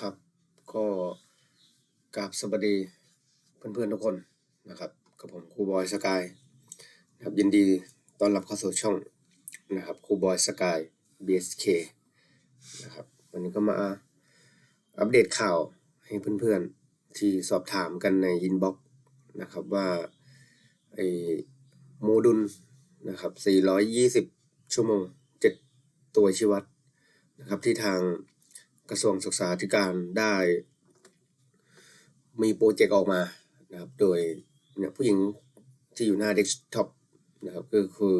ครับ ก็กราบสวัสดีเพื่อนๆทุกคนนะครับกับผมครูบอยสกายนะครับยินดีต้อนรับเข้าสู่ช่องนะครับครูบอยสกาย BSK นะครับวันนี้ก็มาอัปเดตข่าวให้เพื่อนๆที่สอบถามกันในอินบ็อกนะครับว่าไอ้โมดูลนะครับ420 ชั่วโมง 7 ตัวชี้วัดนะครับที่ทาง กระทรวงศึกษาธิการได้มีโปรเจกต์ออกมานะครับ โดยเนี่ยผู้หญิงที่อยู่หน้าเดสก์ท็อปนะครับก็คือ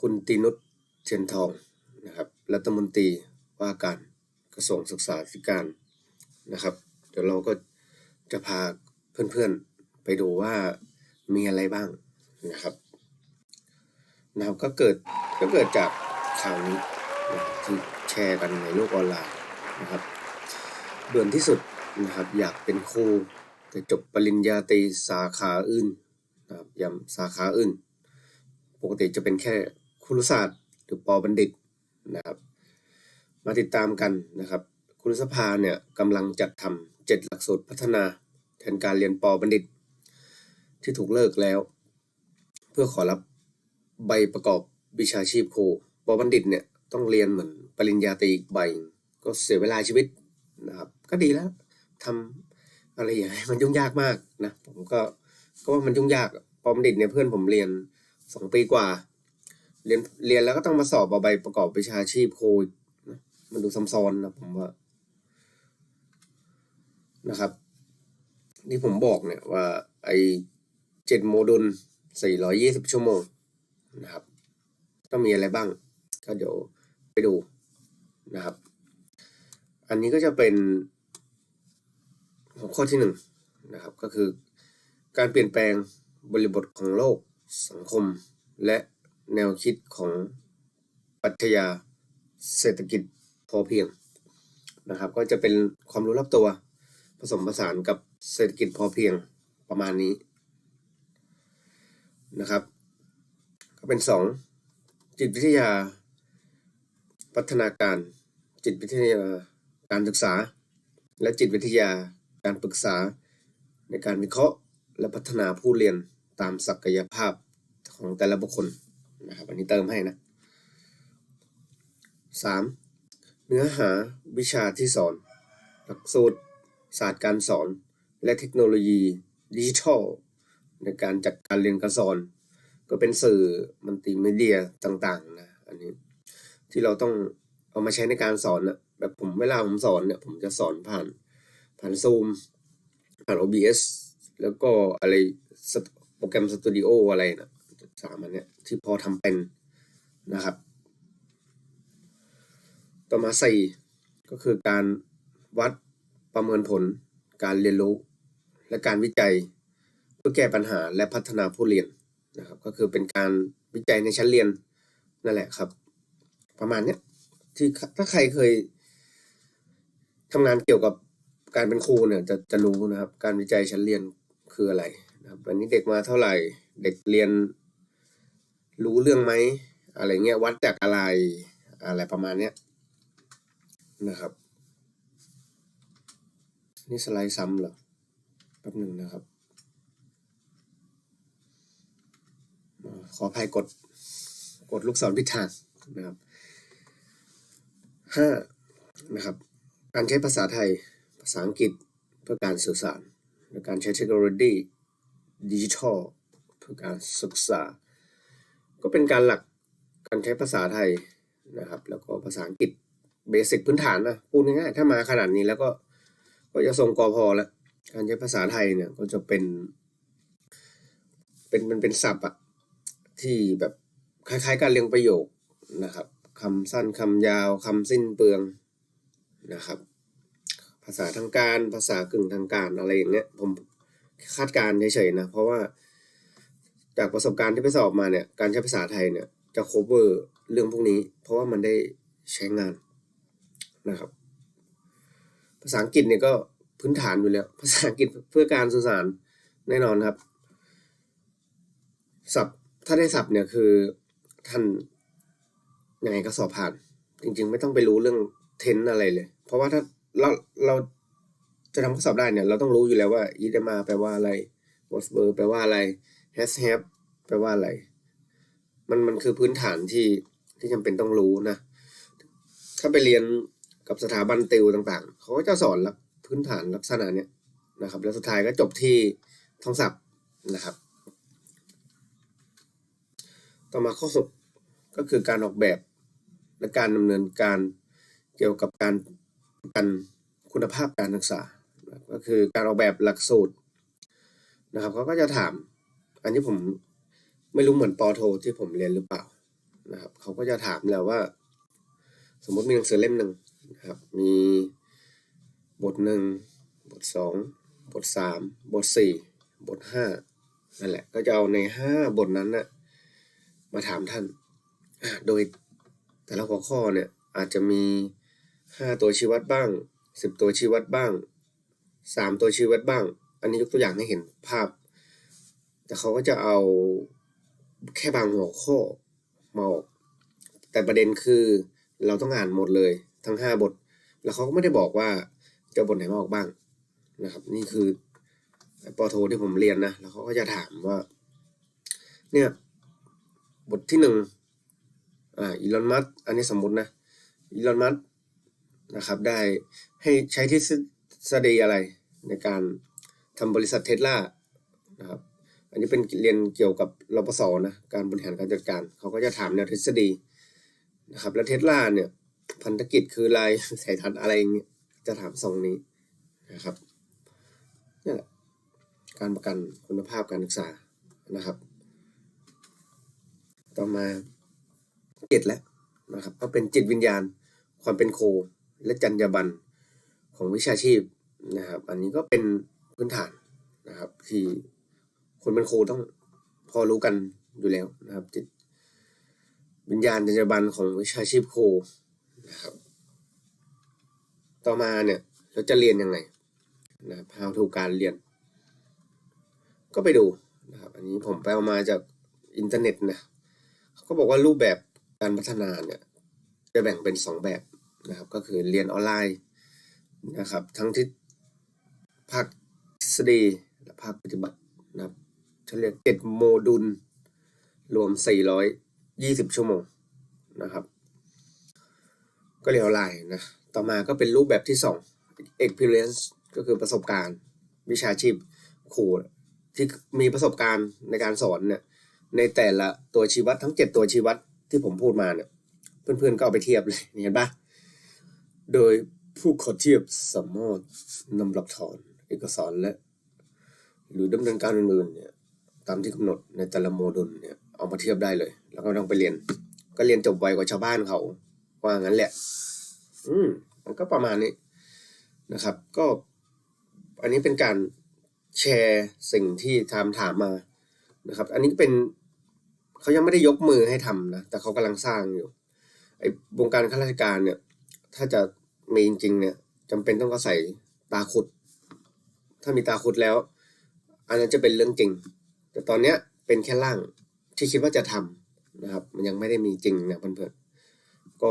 คุณตินุชเชียนทองนะครับรัฐมนตรีว่าการกระทรวงศึกษาธิการนะครับ เดี๋ยวเราก็จะพาเพื่อนๆไปดูว่ามีอะไรบ้างนะครับนะครับก็เกิดก็เกิดจากข่าวนี้ที่แชร์กันในโลกออนไลน์ นะครับด่วนที่สุดนะครับอยากเป็นครูแต่จบปริญญาตรีสาขาอื่นนะครับย้ำสาขาอื่น ปกติจะเป็นแค่ครุศาสตร์หรือปอบัณฑิตนะครับ มาติดตามกันนะครับครุสภาเนี่ยกำลังจัดทำเจ็ดหลักสูตรพัฒนาแทนการเรียนปอบัณฑิต ที่ถูกเลิกแล้ว เพื่อขอรับใบประกอบวิชาชีพครูปอบัณฑิตเนี่ยต้องเรียนเหมือนปริญญาตรีอีกใบ ก็เสียเวลาชีวิตนะครับ ก็ดีแล้วทำอะไรอย่างนี้มันยุ่งยากมากนะ ผมก็ก็ว่ามันยุ่งยากปอบัณฑิตเนี่ยเพื่อนผมเรียนสองปีกว่า เรียนเรียนแล้วก็ต้องมาสอบเอาใบประกอบวิชาชีพครูอีกนะมันดูซับซ้อนนะผมว่านะครับที่ผมบอกเนี่ยว่าไอเจ็ดโมดูลสี่ร้อยยี่สิบชั่วโมงนะครับ ต้องมีอะไรบ้าง ก็เดี๋ยวไปดูนะครับ อันนี้ก็จะเป็นหัวข้อที่หนึ่งนะครับก็คือการเปลี่ยนแปลงบริบทของโลกสังคม และแนวคิดของปัชญาเศรษฐกิจพอเพียงนะครับ ก็จะเป็นความรู้รอบตัว ผสมผสานกับเศรษฐกิจพอเพียงประมาณนี้นะครับ ก็เป็นสองจิตวิทยา พัฒนาการจิตวิทยา การศึกษา และจิตวิทยา การปรึกษา ในการวิเคราะห์และพัฒนาผู้เรียนตามศักยภาพของแต่ละบุคคลนะครับอันนี้เติมให้นะ 3. เนื้อหาวิชาที่สอน หลักสูตรศาสตร์การสอน และเทคโนโลยีดิจิทัล ในการจัดการเรียนการสอน ก็เป็นสื่อมัลติมีเดียต่างๆนะอันนี้ที่เราต้องเอามาใช้ในการสอนนะ แบบผมเวลาผมสอนเนี่ย ผมจะสอนผ่าน ผ่านซูมผ่าน OBS แล้วก็อะไรโปรแกรมสตูดิโออะไรนะสามอันเนี้ยที่พอทำเป็นนะครับ ต่อมาสี่ก็คือการวัดประเมินผล การเรียนรู้ และการวิจัยเพื่อแก้ปัญหาและพัฒนาผู้เรียนนะครับ ก็คือเป็นการวิจัยในชั้นเรียนนั่นแหละครับ ประมาณเนี้ยที่ถ้าใครเคย ทำงานเกี่ยวกับการเป็นครูเนี่ยจะจะรู้นะครับ การวิจัยชั้นเรียนคืออะไรนะครับวันนี้เด็กมาเท่าไหร่ เด็กเรียนรู้เรื่องไหมอะไรเงี้ยวัดจากอะไรอะไรประมาณเนี้ยนะครับ นี่สไลด์ซ้ำเหรอแป๊บหนึ่งนะครับขออภัยกดกดลูกศรพิดทางนะครับห้านะครับ การใช้ภาษาไทย ภาษาอังกฤษเพื่อการสื่อสาร และการใช้เทคโนโลยีดิจิทัลเพื่อการศึกษา ก็เป็นการหลักการใช้ภาษาไทยนะครับ แล้วก็ภาษาอังกฤษเบสิกพื้นฐานนะพูดง่ายๆถ้ามาขนาดนี้แล้วก็ก็จะส่งกอพอแล้วการใช้ภาษาไทยเนี่ยก็จะเป็น เป็นมันเป็นศัพท์อะที่แบบคล้ายๆ การเรียงประโยคนะครับคำสั้นคำยาวคำสิ้นเปลือง นะครับ ภาษาทางการภาษากึ่งทางการอะไรอย่างเงี้ยผมคาดการณ์เฉยๆนะเพราะว่า จากประสบการณ์ที่ไปสอบมาเนี่ย การใช้ภาษาไทยเนี่ยจะ cover เรื่องพวกนี้ เพราะว่ามันได้ใช้งานนะครับ ภาษาอังกฤษเนี่ยก็พื้นฐานอยู่แล้ว ภาษาอังกฤษเพื่อการสื่อสารแน่นอนครับศัพท์ถ้าได้ศัพท์เนี่ยคือท่านยังไงก็สอบผ่าน จริง ๆ ไม่ต้องไปรู้เรื่องเทนอะไรเลย เพราะว่าถ้าเราเราจะทำข้อสอบได้เนี่ยเราต้องรู้อยู่แล้วว่า e d m a แปลว่าอะไร was were แปลว่าอะไร has have แปลว่าอะไร มันมันคือพื้นฐานที่ที่จำเป็นต้องรู้นะ ถ้าไปเรียนกับสถาบันติวต่างๆ เขาก็จะสอนลักพื้นฐานลักษณะเนี้ยนะครับ แล้วสุดท้ายก็จบที่ท่องศัพท์นะครับ ต่อมาข้อหกก็คือการออกแบบและการดำเนินการเกี่ยวกับการ กันคุณภาพการศึกษา ก็คือการออกแบบหลักสูตรนะครับเขาก็จะถาม อันนี้ผมไม่รู้เหมือนปอโทที่ผมเรียนหรือเปล่านะครับเขาก็จะถามแล้วว่า สมมติมีหนังสือเล่มหนึ่งนะครับ มีบทหนึ่งบทสองบทสามบทสี่บทห้านั่นแหละ ก็จะเอาในห้าบทนั้นน่ะมาถามท่าน โดยแต่ละหัวข้อเนี่ยอาจจะมี ห้าตัวชี้วัดบ้างสิบตัวชี้วัดบ้างสามตัวชี้วัดบ้าง อันนี้ยกตัวอย่างให้เห็นภาพ แต่เขาก็จะเอาแค่บางหัวข้อมาออกแต่ประเด็นคือเราต้องอ่านหมดเลยทั้งห้าบท แล้วเขาก็ไม่ได้บอกว่าจะบทไหนมาออกบ้างนะครับ นี่คือปอโทที่ผมเรียนนะ แล้วเขาก็จะถามว่า เนี่ย บทที่หนึ่งอ่าอีลอนมัสอันนี้สมมตินะอีลอนมัส นะครับ ได้ให้ใช้ทฤษฎีอะไรในการทำบริษัทเทสลานะครับ อันนี้เป็นเรียนเกี่ยวกับรปศนะ การบริหารการจัดการ เขาก็จะถามแนวทฤษฎีนะครับ แล้วเทสลาเนี่ย พันธกิจคืออะไรสายทันอะไรอย่างเงี้ย จะถามทรงนี้นะครับนี่แหละ การประกันคุณภาพการศึกษานะครับ ต่อมาเจ็ดแล้วนะครับ ก็เป็นจิตวิญญาณความเป็นโค และจรรยาบรรณของวิชาชีพนะครับ อันนี้ก็เป็นพื้นฐานนะครับ ที่คนเป็นครูต้องพอรู้กันอยู่แล้วนะครับจิตวิญญาณจรรยาบรรณของวิชาชีพครูนะครับ ต่อมาเนี่ยเราจะเรียนยังไงนะครับ how to การเรียน ก็ไปดูนะครับ อันนี้ผมไปเอามาจากอินเทอร์เน็ตนะเขาก็บอกว่ารูปแบบการพัฒนาเนี่ยจะแบ่งเป็นสองแบบ นะครับ ก็คือเรียนออนไลน์นะครับ ทั้งที่ภาคทฤษฎีและภาคปฏิบัตินะครับเขาเรียกเจ็ดโมดูล รวม 420 ชั่วโมงนะครับ ก็เรียนออนไลน์นะ ต่อมาก็เป็นรูปแบบที่ 2 experience ก็คือประสบการณ์วิชาชีพครูที่มีประสบการณ์ในการสอนเนี่ยในแต่ละตัวชี้วัดทั้ง 7 ตัวชี้วัดที่ผมพูดมาเนี่ยเพื่อนๆก็เอาไปเทียบเลยเห็นปะ โดยผู้ขอเทียบสามารถนำหลักฐานเอกสารและ หรือดำเนินการอื่นๆเนี่ยตามที่กำหนดในแต่ละโมดูลเนี่ยเอามาเทียบได้เลย แล้วก็ต้องไปเรียน ก็เรียนจบไวกว่าชาวบ้านเขา ว่างั้นแหละ อืมมันก็ประมาณนี้นะครับ ก็อันนี้เป็นการแชร์สิ่งที่ถามถามมานะครับ อันนี้เป็นเขายังไม่ได้ยกมือให้ทำนะแต่เขากำลังสร้างอยู่ไอ้วงการข้าราชการเนี่ย ถ้าจะมีจริง ๆ เนี่ยจำเป็นต้องอาศัยตาขุด ถ้ามีตาขุดแล้ว อันนั้นจะเป็นเรื่องจริง แต่ตอนเนี้ยเป็นแค่ร่างที่คิดว่าจะทำนะครับ มันยังไม่ได้มีจริงนะเพื่อนๆก็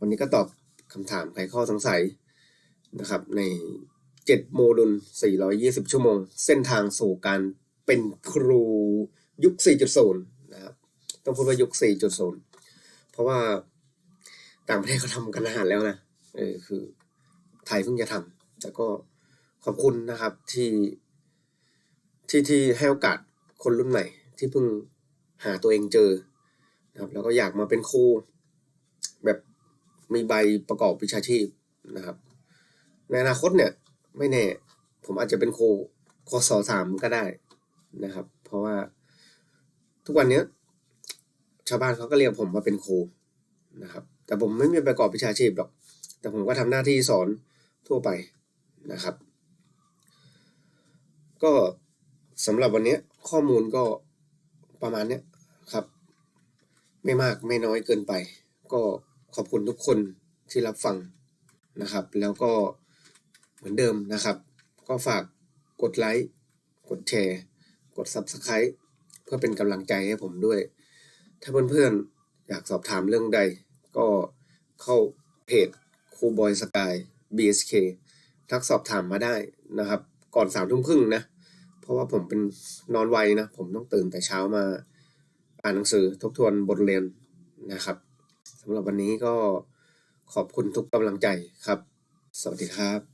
วันนี้ก็ตอบคำถามไขข้อสงสัยนะครับ ใน7โมดูล420 ชั่วโมง เส้นทางสู่การเป็นครูยุค 4.0 นะครับ ต้องพูดว่ายุค 4.0 เพราะว่า ต่างประเทศเขาทำกันนานแล้วนะเออคือ ไทยเพิ่งจะทำแต่ก็ขอบคุณนะครับที่ที่ที่ให้โอกาสคนรุ่นใหม่ ที่เพิ่งหาตัวเองเจอนะครับ แล้วก็อยากมาเป็นครูแบบมีใบประกอบวิชาชีพนะครับ ในอนาคตเนี่ย ไม่แน่ ผมอาจจะเป็นครูคศสามก็ได้นะครับ เพราะว่าทุกวันนี้ชาวบ้านเขาก็เรียกผมว่าเป็นครูนะครับแต่ผมไม่มีประกอบวิชาชีพหรอก แต่ผมก็ทำหน้าที่สอนทั่วไปนะครับ ก็สำหรับวันนี้ข้อมูลก็ประมาณเนี้ยครับ ไม่มากไม่น้อยเกินไป ก็ขอบคุณทุกคนที่รับฟังนะครับ แล้วก็เหมือนเดิมนะครับ ก็ฝากกดไลค์กดแชร์ กด Subscribe เพื่อเป็นกำลังใจให้ผมด้วย ถ้าเพื่อนๆ อยากสอบถามเรื่องใด ก็เข้าเพจครูบอยสกาย BSK ทักสอบถามมาได้นะครับ ก่อนสามทุ่มครึ่งนะ เพราะว่าผมเป็นนอนไวนะ ผมต้องตื่นแต่เช้ามาอ่านหนังสือทบทวนบทเรียนนะครับสำหรับวันนี้ก็ขอบคุณทุกกำลังใจครับ สวัสดีครับ